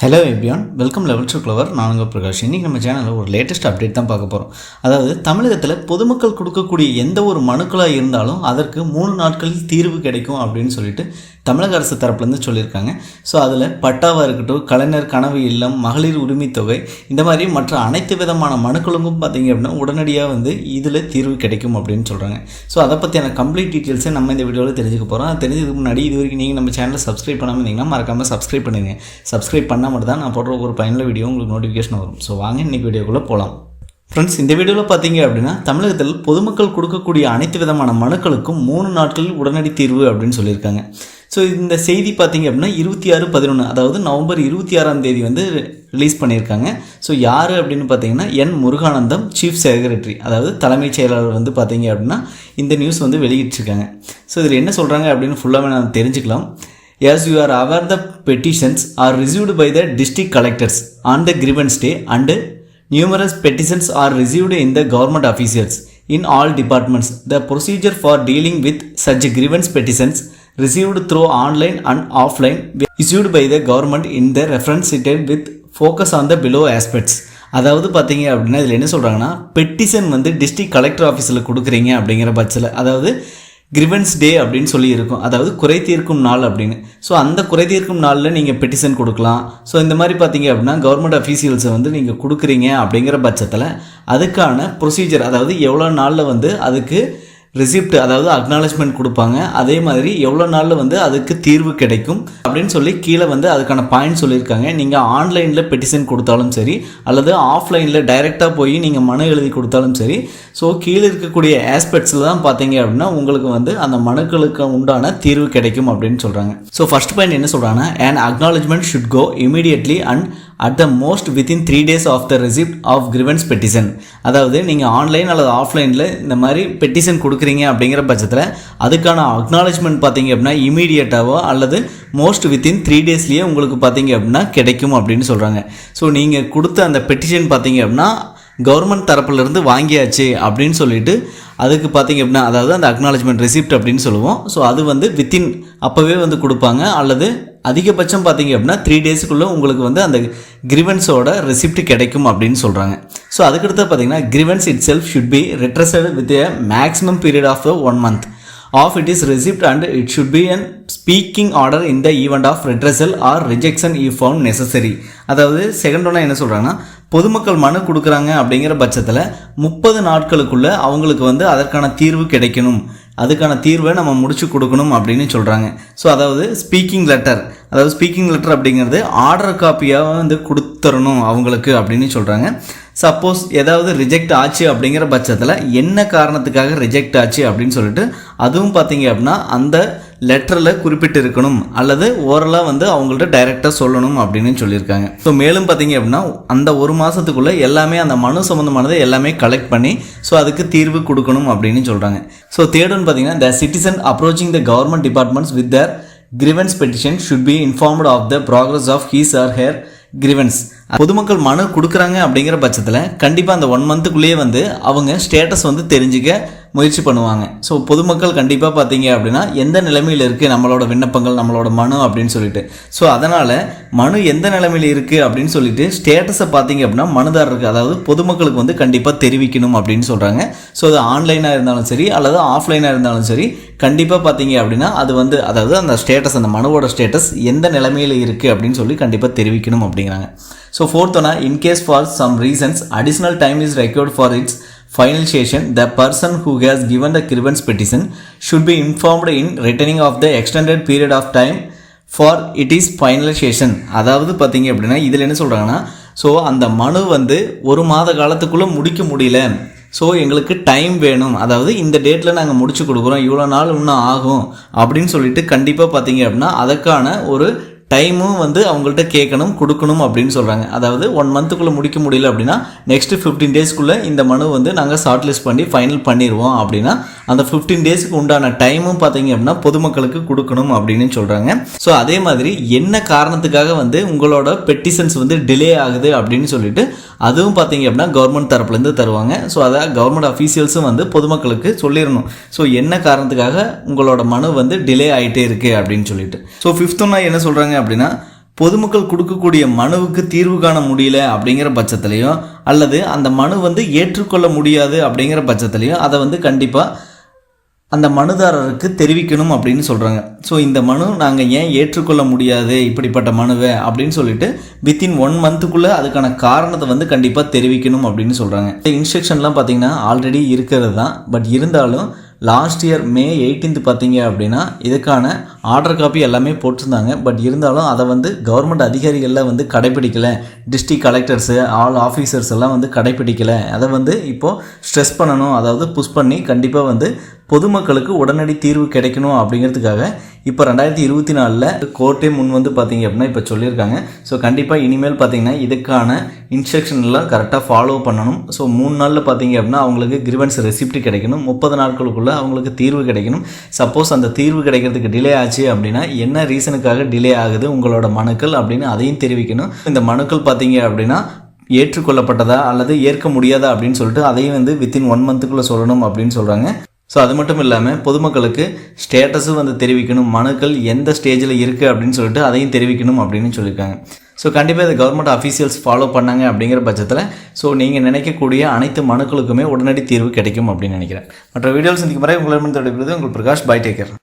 Hello everyone welcome level two clever நானுங்க பிரகாஷ். இன்றைக்கி நம்ம சேனலில் ஒரு லேட்டஸ்ட் அப்டேட் தான் பார்க்க போகிறோம் அதாவது தமிழகத்தில் பொதுமக்கள் கொடுக்கக்கூடிய எந்த ஒரு மனுக்களாக இருந்தாலும் அதற்கு மூணு நாட்களில் தீர்வு கிடைக்கும் அப்படின்னு சொல்லிட்டு தமிழக அரசு தரப்புலேருந்து சொல்லியிருக்காங்க. ஸோ அதில் பட்டாவாக இருக்கட்டும் கலைஞர் கனவு இல்லம் மகளிர் உரிமைத்தொகை இந்த மாதிரி மற்ற அனைத்து விதமான மனுக்களுக்கும் பார்த்தீங்க அப்படின்னா உடனடியாக வந்து இதில் தீர்வு கிடைக்கும் அப்படின்னு சொல்கிறாங்க ஸோ அதை பற்றியான கம்ப்ளீட் டீட்டெயில்ஸை நம்ம இந்த வீடியோவில் தெரிஞ்சுக்க போகிறோம் அது தெரிஞ்சதுக்கு முன்னாடி இது வரைக்கும் நீங்கள் நம்ம சேனலை சப்ஸ்கிரைப் பண்ணாமல் இருந்தீங்கன்னா மறக்காமல் சப்ஸ்கிரைப் பண்ணுங்கள் சப்ஸ்கிரைப் பண்ணால் மட்டும் தான் நான் போடுற ஒரு பயனுள்ள வீடியோ உங்களுக்கு நோட்டிஃபிகேஷன் வரும். ஸோ வாங்க இன்றைக்கி வீடியோக்குள்ளே போகலாம் ஃப்ரெண்ட்ஸ் இந்த வீடியோவில் பார்த்தீங்க அப்படின்னா தமிழகத்தில் பொதுமக்கள் கொடுக்கக்கூடிய அனைத்து விதமான மனுக்களுக்கும் மூணு நாட்களில் உடனடி தீர்வு அப்படின்னு சொல்லியிருக்காங்க. ஸோ இந்த செய்தி பார்த்தீங்க அப்படின்னா இருபத்தி ஆறு பதினொன்று அதாவது நவம்பர் இருபத்தி ஆறாம் தேதி வந்து ரிலீஸ் பண்ணியிருக்காங்க ஸோ யார் அப்படின்னு பார்த்தீங்கன்னா என் முருகானந்தம் சீஃப் செக்ரட்டரி அதாவது தலைமைச் செயலாளர் வந்து பார்த்தீங்க அப்படின்னா இந்த நியூஸ் வந்து வெளியிட்டிருக்காங்க ஸோ இதில் என்ன சொல்கிறாங்க அப்படின்னு ஃபுல்லாகவே நான் தெரிஞ்சுக்கலாம் as you are aware the petitions are received by the district collectors on the grievance day and numerous petitions are received in the government officials in all departments the procedure for dealing with such grievance petitions received through online and offline. Issued by the government in the reference cited with focus on the below aspects. அதாவது பார்த்தீங்க அப்படின்னா இதில் என்ன சொல்கிறாங்கன்னா petition வந்து district collector ஆஃபீஸில் கொடுக்குறீங்க அப்படிங்கிற பட்சத்தில் அதாவது கிரிவன்ஸ் டே அப்படின்னு சொல்லி இருக்கும் அதாவது குறை தீர்க்கும் நாள் அப்படின்னு. ஸோ அந்த குறை தீர்க்கும் நாளில் நீங்கள் பெட்டிஷன் கொடுக்கலாம். ஸோ இந்த மாதிரி பார்த்தீங்க அப்படின்னா கவர்மெண்ட் அஃபீஷியல்ஸை வந்து நீங்கள் கொடுக்குறீங்க அப்படிங்கிற பட்சத்தில் அதுக்கான ப்ரொசீஜர் அதாவது எவ்வளோ நாளில் வந்து அதுக்கு ரிசிப்ட் அதாவது அக்னாலஜ்மெண்ட் கொடுப்பாங்க. அதே மாதிரி எவ்வளோ நாளில் வந்து அதுக்கு தீர்வு கிடைக்கும் அப்படின்னு சொல்லி கீழே வந்து அதுக்கான பாயிண்ட் சொல்லியிருக்காங்க. நீங்கள் ஆன்லைனில் பெட்டிஷன் கொடுத்தாலும் சரி அல்லது ஆஃப்லைனில் டைரெக்டாக போய் நீங்கள் மனு எழுதி கொடுத்தாலும் சரி ஸோ கீழே இருக்கக்கூடிய ஆஸ்பெக்ட்ஸில் தான் பார்த்தீங்க அப்படின்னா உங்களுக்கு வந்து அந்த மனுக்களுக்கு உண்டான தீர்வு கிடைக்கும் அப்படின்னு சொல்கிறாங்க ஸோ ஃபர்ஸ்ட் பாயிண்ட் என்ன சொல்கிறாங்கன்னா and acknowledgement should go immediately and at the most within three days of the receipt of grievance petition அதாவது நீங்கள் ஆன்லைன் அல்லது ஆஃப்லைனில் இந்த மாதிரி பெட்டிஷன் கொடுக்குறீங்க அப்படிங்கிற பட்சத்தில் அதுக்கான அக்னாலஜ்மெண்ட் பார்த்தீங்க அப்படின்னா இமீடியட்டாவோ அல்லது மோஸ்ட் வித்தின் த்ரீ டேஸ்லேயே உங்களுக்கு பார்த்தீங்க அப்படின்னா கிடைக்கும் அப்படின்னு சொல்கிறாங்க ஸோ நீங்கள் கொடுத்த அந்த பெட்டிஷன் பார்த்தீங்க அப்படின்னா கவர்மெண்ட் தரப்புலேருந்து வாங்கியாச்சு அப்படின்னு சொல்லிட்டு அதுக்கு பார்த்தீங்க அப்படின்னா அதாவது அந்த அக்னாலஜ்மெண்ட் ரெசிப்ட் அப்படின்னு சொல்லுவோம். ஸோ அது வந்து வித்தின் அப்போவே வந்து கொடுப்பாங்க. அல்லது அதிகபட்சம் பார்த்தீங்க அப்படின்னா த்ரீ டேஸுக்குள்ளே உங்களுக்கு வந்து அந்த கிரிவன்ஸோட ரெசிப்ட் கிடைக்கும் அப்படின்னு சொல்கிறாங்க ஸோ அதுக்கடுத்து பார்த்தீங்கன்னா grievance itself should be redressed with a maximum period of one month of it is receipt and it should be an speaking order in the event of retrasal or rejection if found necessary அதாவது second ஒன்றா என்ன சொல்கிறாங்கன்னா பொதுமக்கள் மனு கொடுக்குறாங்க அப்படிங்கிற பட்சத்தில் முப்பது நாட்களுக்குள்ளே அவங்களுக்கு வந்து அதற்கான தீர்வு கிடைக்கணும். அதுக்கான தீர்வை நம்ம முடிச்சு கொடுக்கணும் அப்படின்னு சொல்கிறாங்க ஸோ அதாவது ஸ்பீக்கிங் லெட்டர் அதாவது ஸ்பீக்கிங் லெட்டர் அப்படிங்கிறது ஆர்டர் காப்பியாக வந்து கொடுத்துடணும் அவங்களுக்கு அப்படின்னு சொல்கிறாங்க சப்போஸ் ஏதாவது ரிஜெக்ட் ஆச்சு அப்படிங்கிற பட்சத்தில் என்ன காரணத்துக்காக ரிஜெக்ட் ஆச்சு அப்படின்னு சொல்லிட்டு அதுவும் பார்த்தீங்க அப்படின்னா அந்த லெட்டரில் குறிப்பிட்டு இருக்கணும் அல்லது ஓரலாக வந்து அவங்கள்ட்ட டைரெக்டாக சொல்லணும் அப்படின்னு சொல்லியிருக்காங்க. ஸோ மேலும் பார்த்தீங்க அப்படின்னா அந்த ஒரு மாதத்துக்குள்ளே எல்லாமே அந்த மனு சம்மந்தமானதை எல்லாமே கலெக்ட் பண்ணி ஸோ அதுக்கு தீர்வு கொடுக்கணும் அப்படின்னு சொல்கிறாங்க ஸோ தேர்டுன்னு பார்த்தீங்கன்னா the citizen approaching the government departments with their grievance petition should be informed of the progress of his or her grievance பொதுமக்கள் மனு கொடுக்குறாங்க அப்படிங்கிற பட்சத்தில் கண்டிப்பாக அந்த ஒன் மந்த்துக்குள்ளேயே வந்து அவங்க ஸ்டேட்டஸ் வந்து தெரிஞ்சுக்க முயற்சி பண்ணுவாங்க. ஸோ பொதுமக்கள் கண்டிப்பாக பார்த்தீங்க அப்படின்னா எந்த நிலைமையில் இருக்குது நம்மளோட விண்ணப்பங்கள் நம்மளோட மனு அப்படின்னு சொல்லிட்டு. ஸோ அதனால் மனு எந்த நிலைமையில் இருக்குது அப்படின்னு சொல்லிட்டு ஸ்டேட்டஸை பார்த்தீங்க அப்படின்னா மனுதாரருக்கு அதாவது பொதுமக்களுக்கு வந்து கண்டிப்பாக தெரிவிக்கணும் அப்படின்னு சொல்கிறாங்க ஸோ அது ஆன்லைனாக இருந்தாலும் சரி அல்லது ஆஃப்லைனாக இருந்தாலும் சரி கண்டிப்பாக பார்த்தீங்க அப்படின்னா அது வந்து அதாவது அந்த ஸ்டேட்டஸ் அந்த மனுவோட ஸ்டேட்டஸ் எந்த நிலைமையில் இருக்குது அப்படின்னு சொல்லி கண்டிப்பாக தெரிவிக்கணும் அப்படிங்கிறாங்க. So fourth in case for some reasons additional time is required for its final session the person who has given the grievance petition should be informed in returning of the extended period of time for it is finalization அதாவது பார்த்தீங்க அப்படின்னா இதில் என்ன சொல்கிறாங்கன்னா so அந்த மனு வந்து ஒரு மாத காலத்துக்குள்ளே முடிக்க முடியல. ஸோ எங்களுக்கு டைம் வேணும். அதாவது இந்த டேட்டில் நாங்கள் முடிச்சு கொடுக்குறோம். இவ்வளோ நாள் இன்னும் ஆகும். அப்படின்னு சொல்லிட்டு கண்டிப்பாக பார்த்தீங்க அப்படின்னா அதற்கான ஒரு டைமும் வந்து அவங்கள்ட்ட கேட்கணும் கொடுக்கணும் அப்படின்னு சொல்கிறாங்க அதாவது ஒன் மந்த்துக்குள்ளே முடிக்க முடியல அப்படின்னா நெக்ஸ்ட் ஃபிஃப்டீன் டேஸ்க்குள்ளே இந்த மனு வந்து நாங்கள் ஷார்ட் லிஸ்ட் பண்ணி ஃபைனல் பண்ணிடுவோம் அப்படின்னா அந்த ஃபிஃப்டீன் டேஸ்க்கு உண்டான டைமும் பார்த்தீங்க அப்படின்னா பொதுமக்களுக்கு கொடுக்கணும் அப்படின்னு சொல்கிறாங்க ஸோ அதே மாதிரி என்ன காரணத்துக்காக வந்து உங்களோட பெட்டிஷன்ஸ் வந்து டிலே ஆகுது அப்படின்னு சொல்லிட்டு அதுவும் பார்த்தீங்க அப்படின்னா கவர்மெண்ட் தரப்புலேருந்து தருவாங்க. ஸோ அதை கவர்மெண்ட் அஃபீஷியல்ஸும் வந்து பொதுமக்களுக்கு சொல்லிடணும். ஸோ என்ன காரணத்துக்காக உங்களோட மனு வந்து டிலே ஆகிட்டே இருக்குது அப்படின்னு சொல்லிட்டு. ஸோ ஃபிஃப்த்துன்னா என்ன சொல்கிறாங்க அப்படின்னா பொதுமக்கள் கொடுக்கக்கூடிய மனுவுக்கு தீர்வு காண முடியல அப்படிங்கிற பட்சத்துலையும் அல்லது அந்த மனு வந்து ஏற்றுக்கொள்ள முடியாது அப்படிங்கிற பட்சத்துலையும் அதை வந்து கண்டிப்பாக அந்த மனுதாரருக்கு தெரிவிக்கணும் அப்படின்னு சொல்கிறாங்க ஸோ இந்த மனு நாங்கள் ஏன் ஏற்றுக்கொள்ள முடியாது இப்படிப்பட்ட மனுவை அப்படின்னு சொல்லிட்டு வித்தின் ஒன் மந்த்துக்குள்ளே அதுக்கான காரணத்தை வந்து கண்டிப்பாக தெரிவிக்கணும் அப்படின்னு சொல்கிறாங்க இந்த இன்ஸ்ட்ரக்ஷன்லாம் பார்த்தீங்கன்னா ஆல்ரெடி இருக்கிறது தான். பட் இருந்தாலும் லாஸ்ட் இயர் மே 18th பார்த்தீங்க அப்படின்னா இதுக்கான ஆர்டர் காப்பி எல்லாமே போட்டிருந்தாங்க. பட் இருந்தாலும் அதை வந்து கவர்மெண்ட் அதிகாரிகளில் வந்து கடைப்பிடிக்கலை டிஸ்ட்ரிக்ட் கலெக்டர்ஸு ஆல் ஆஃபீஸர்ஸ் எல்லாம் வந்து கடைப்பிடிக்கலை அதை வந்து இப்போது ஸ்ட்ரெஸ் பண்ணணும். அதாவது புஷ் பண்ணி கண்டிப்பாக வந்து பொதுமக்களுக்கு உடனடி தீர்வு கிடைக்கணும் அப்படிங்கிறதுக்காக இப்போ ரெண்டாயிரத்தி இருபத்தி நாலில் கோர்ட்டே முன் வந்து பார்த்தீங்க அப்படின்னா இப்போ சொல்லியிருக்காங்க. ஸோ கண்டிப்பாக இனிமேல் பார்த்தீங்கன்னா இதுக்கான இன்ஸ்ட்ரக்ஷன் எல்லாம் கரெக்டாக ஃபாலோ பண்ணணும். ஸோ மூணு நாளில் பார்த்தீங்க அப்படின்னா அவங்களுக்கு கிரிவன்ஸ் ரெசிப்ட் கிடைக்கணும். முப்பது நாட்களுக்குள்ளே அவங்களுக்கு தீர்வு கிடைக்கணும். சப்போஸ் அந்த தீர்வு கிடைக்கிறதுக்கு டிலே ஆச்சு அப்படின்னா என்ன ரீசனுக்காக டிலே ஆகுது? உங்களோட மனுக்கள் அப்படின்னு அதையும் தெரிவிக்கணும். இந்த மனுக்கள் பார்த்தீங்க அப்படின்னா ஏற்றுக்கொள்ளப்பட்டதா அல்லது ஏற்க முடியாதா அப்படின்னு சொல்லிட்டு அதையும் வந்து வித்தின் ஒன் மந்த்துக்குள்ளே சொல்லணும் அப்படின்னு சொல்கிறாங்க ஸோ அது மட்டும் இல்லாமல் பொதுமக்களுக்கு ஸ்டேட்டஸும் வந்து தெரிவிக்கணும் மனுக்கள் எந்த ஸ்டேஜில் இருக்குது அப்படின்னு சொல்லிட்டு அதையும் தெரிவிக்கணும் அப்படின்னு சொல்லியிருக்காங்க. ஸோ கண்டிப்பாக இதை கவர்மெண்ட் அஃபீஷியல்ஸ் ஃபாலோ பண்ணாங்க அப்படிங்கிற பட்சத்தில் ஸோ நீங்கள் நினைக்கக்கூடிய அனைத்து மனுக்களுக்குமே உடனடி தீர்வு கிடைக்கும் அப்படின்னு நினைக்கிறேன். மற்ற வீடியோவில் சந்திக்கும் முறை உங்களிடமிருந்து விடைபெறுவது உங்கள் பிரகாஷ் பை டேக்கர்